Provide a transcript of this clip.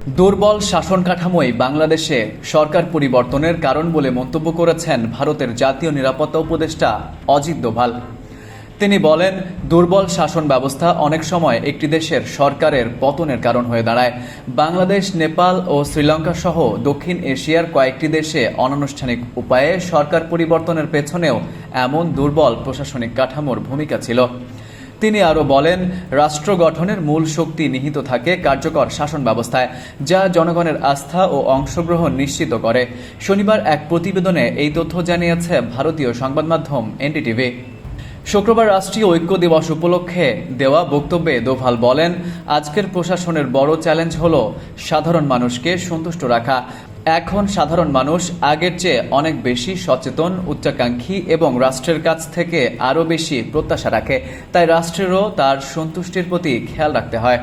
দুর্বল শাসন কাঠামোই বাংলাদেশে সরকার পরিবর্তনের কারণ বলে মন্তব্য করেছেন ভারতের জাতীয় নিরাপত্তা উপদেষ্টা অজিত দোভাল। তিনি বলেন, দুর্বল শাসন ব্যবস্থা অনেক সময় একটি দেশের সরকারের পতনের কারণ হয়ে দাঁড়ায়। বাংলাদেশ, নেপাল ও শ্রীলঙ্কা সহ দক্ষিণ এশিয়ার কয়েকটি দেশে অনানুষ্ঠানিক উপায়ে সরকার পরিবর্তনের পেছনেও এমন দুর্বল প্রশাসনিক কাঠামোর ভূমিকা ছিল। তিনি আরও বলেন, রাষ্ট্র গঠনের মূল শক্তি নিহিত থাকে কার্যকর শাসন ব্যবস্থায়, যা জনগণের আস্থা ও অংশগ্রহণ নিশ্চিত করে। শনিবার এক প্রতিবেদনে এই তথ্য জানিয়েছে ভারতীয় সংবাদ মাধ্যম এনডিটিভি। শুক্রবার রাষ্ট্রীয় ঐক্য দিবস উপলক্ষে দেওয়া বক্তব্যে দোভাল বলেন, আজকের প্রশাসনের বড় চ্যালেঞ্জ হল সাধারণ মানুষকে সন্তুষ্ট রাখা। এখন সাধারণ মানুষ আগের চেয়ে অনেক বেশি সচেতন, উচ্চাকাঙ্ক্ষী এবং রাষ্ট্রের কাছ থেকে আরও বেশি প্রত্যাশা রাখে। তাই রাষ্ট্রেরও তার সন্তুষ্টির প্রতি খেয়াল রাখতে হয়।